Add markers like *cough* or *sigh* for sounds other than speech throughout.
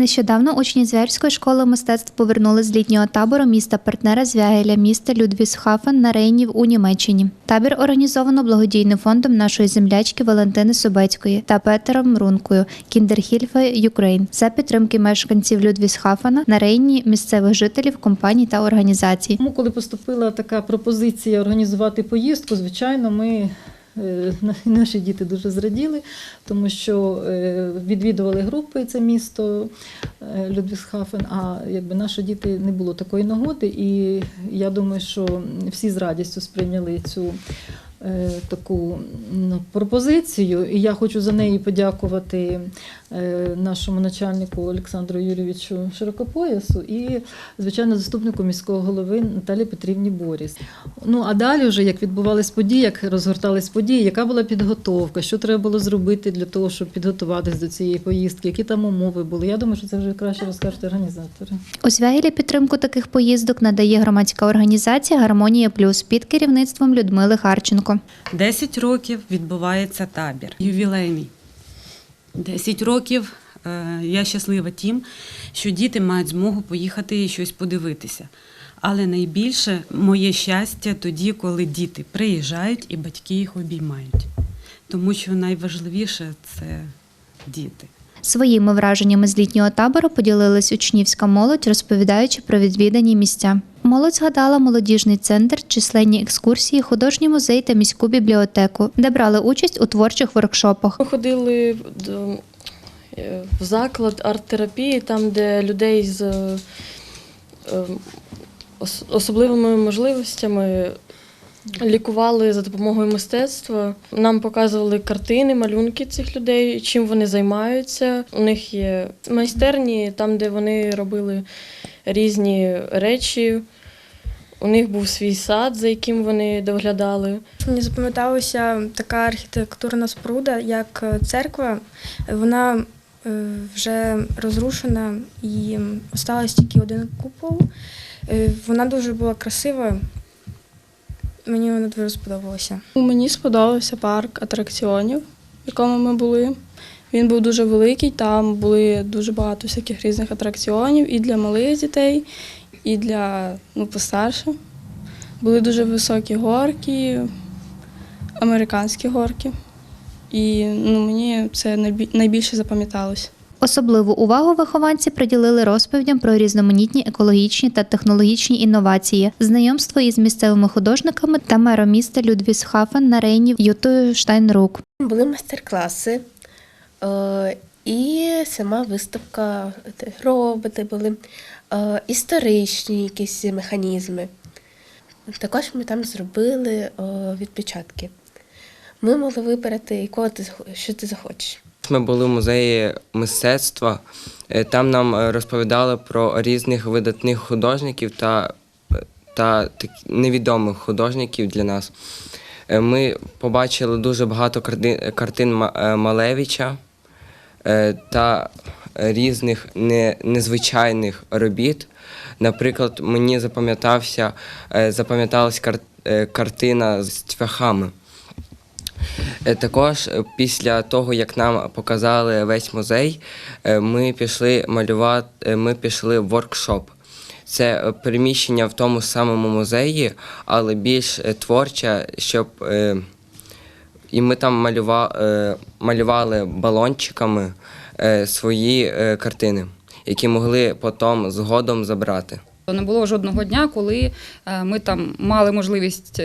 Нещодавно учні Звярської школи мистецтв повернули з літнього табору міста партнера Звягеля, міста Людвісхафен на Рейнів у Німеччині. Табір організовано благодійним фондом нашої землячки Валентини Собецької та Петером Рункою Кіндерхільфе Юкрейн за підтримки мешканців Людвісхафена на Рейні місцевих жителів, компаній та організацій. Тому, коли поступила така пропозиція організувати поїздку, звичайно, ми. Е, *laughs* Наші діти дуже зраділи, тому що е, відвідували групи це місто Людвісхафен, Людвігсхафен, а якби наші діти не було такої нагоди, і я думаю, що всі з радістю сприйняли цю е, таку пропозицію. І я хочу за неї подякувати е, нашому начальнику Олександру Юрійовичу Широкопоясу і, звичайно, заступнику міського голови Наталі Петрівні Боріс. Ну а далі, вже як відбувались події, як розгортались події, яка була підготовка, що треба було зробити для того, щоб підготуватись до цієї поїздки, які там умови були. Я думаю, що це вже краще розкажуть організатори. У Звягелі підтримку таких поїздок надає громадська організація Гармонія Плюс під керівництвом Людмили Харченко. 10 років відбувається табір ювілейний. 10 років е, я щаслива тим, що діти мають змогу поїхати і щось подивитися. Але найбільше моє щастя тоді, коли діти приїжджають і батьки їх обіймають. Тому що найважливіше це діти. Своїми враженнями з літнього табору поділилась учнівська молодь, розповідаючи про відвідані місця. Молодь згадала молодіжний центр, численні екскурсії, художній музей та міську бібліотеку, де брали участь у творчих воркшопах. Ми ходили до, е, в заклад арт-терапії, там, де людей з е, ос- особливими можливостями лікували за допомогою мистецтва. Нам показували картини, малюнки цих людей, чим вони займаються. У них є майстерні, там, де вони робили різні речі. У них був свій сад, за яким вони доглядали. Мені запам'яталася така архітектурна споруда, як е, церква. Вона е, вже розрушена і осталось тільки один купол. Е, Вона дуже була красива. Мені вона дуже сподобалася. Мені сподобався парк атракціонів, в якому ми були. Він був дуже великий, там були дуже багато всяких різних атракціонів і для малих дітей, і для ну, постарше. Були дуже високі горки, американські горки. І ну, мені це найбільше запам'яталось. Особливу увагу вихованці приділили розповідям про різноманітні екологічні та технологічні інновації, знайомство із місцевими художниками та мером міста Людвісхафен на Рейні Ютою Штайнрук. Були майстер-класи е, і сама виставка, роботи були, історичні якісь механізми. Також ми там зробили е, відпечатки. Ми могли вибрати, якого ти що ти захочеш. Ми були в музеї мистецтва. Е, Там нам е, розповідали про різних видатних художників та, та так- невідомих художників для нас. Е, Ми побачили дуже багато карти- картин Ма- е, Малевича е, та різних незвичайних робіт. Наприклад, мені запам'ятався, е, запам'яталась е, картина з цвяхами. Е, Також е, після того, як нам показали весь музей, е, ми пішли малювати, ми пішли в воркшоп. Це е, приміщення в тому самому музеї, але більш е, творче, щоб е, і ми там малюва, е, малювали балончиками е, свої е, картини, які могли потім згодом забрати. Не було жодного дня, коли ми там мали можливість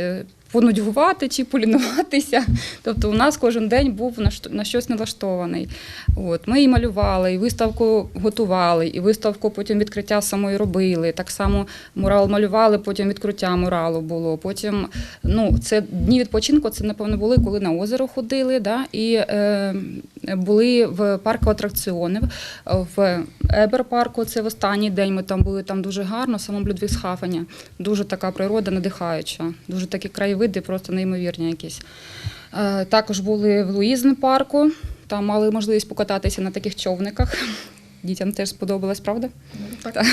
понудьгувати чи полінуватися. Тобто у нас кожен день був на щось налаштований. От, ми і малювали, і виставку готували, і виставку потім відкриття самої робили. Так само мурал малювали, потім відкриття муралу було. Потім ну, це дні відпочинку, це, напевно, були, коли на озеро ходили, да, і е, були в парку атракціонів, в Ебер-парку, це в останній день ми там були, там дуже гарно, в самому Людвігсхафені. Дуже така природа надихаюча, дуже такі краєвиди, просто неймовірні якісь. Е, Також були в Луїзн парку, там мали можливість покататися на таких човниках. Дітям теж сподобалось, правда? Так.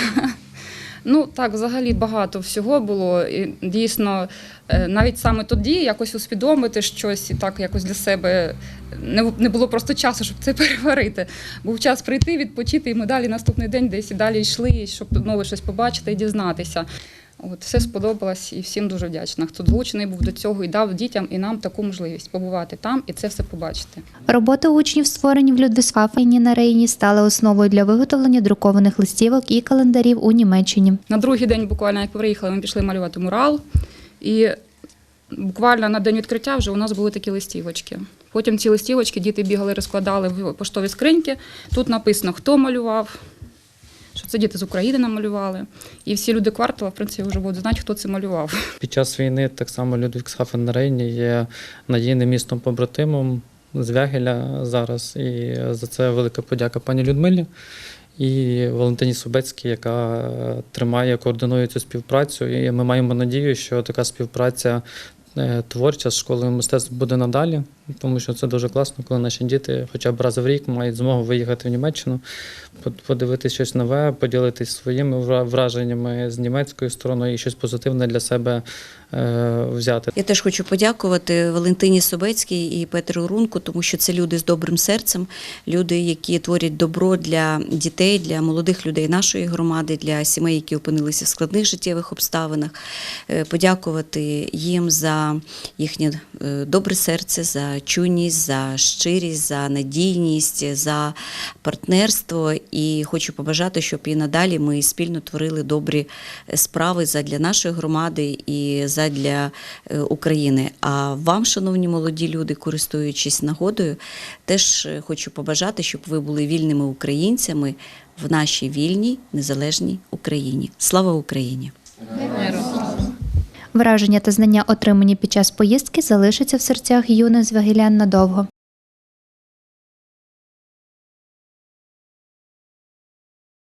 Ну так, взагалі багато всього було. І дійсно, е, навіть саме тоді якось усвідомити щось і так якось для себе не, було просто часу, щоб це *laughs* переварити. Був час прийти, відпочити, і ми далі наступний день десь і далі йшли, щоб нове щось побачити і дізнатися. От все сподобалось і всім дуже вдячна. Хто долучений був до цього і дав дітям і нам таку можливість побувати там і це все побачити. Роботи учнів, створені в Людвісхафені на Рейні, стали основою для виготовлення друкованих листівок і календарів у Німеччині. На другий день, буквально як приїхали, ми пішли малювати мурал. І буквально на день відкриття вже у нас були такі листівочки. Потім ці листівочки діти бігали, розкладали в поштові скриньки. Тут написано, хто малював, це діти з України намалювали. І всі люди квартала, в принципі, вже будуть знати, хто це малював. Під час війни так само Людвігсхафен на Рейні є надійним містом побратимом з Вягеля зараз. І за це велика подяка пані Людмилі і Валентині Собецькій, яка тримає, координує цю співпрацю. І ми маємо надію, що така співпраця е, творча з школою мистецтв буде надалі, тому що це дуже класно, коли наші діти хоча б раз в рік мають змогу виїхати в Німеччину, под- подивитись щось нове, поділитись своїми враженнями з німецькою стороною і щось позитивне для себе е, взяти. Я теж хочу подякувати Валентині Собецькій і Петру Рунку, тому що це люди з добрим серцем, люди, які творять добро для дітей, для молодих людей нашої громади, для сімей, які опинилися в складних життєвих обставинах. Е, Подякувати їм за їхнє е, добре серце, за чуйність, за щирість, за надійність, за партнерство. І хочу побажати, щоб і надалі ми спільно творили добрі справи задля нашої громади і задля е, України. А вам, шановні молоді люди, користуючись нагодою, теж е, хочу побажати, щоб ви були вільними українцями в нашій вільній незалежній Україні. Слава Україні! Враження та знання, отримані під час поїздки, залишаться в серцях юних звягелян надовго.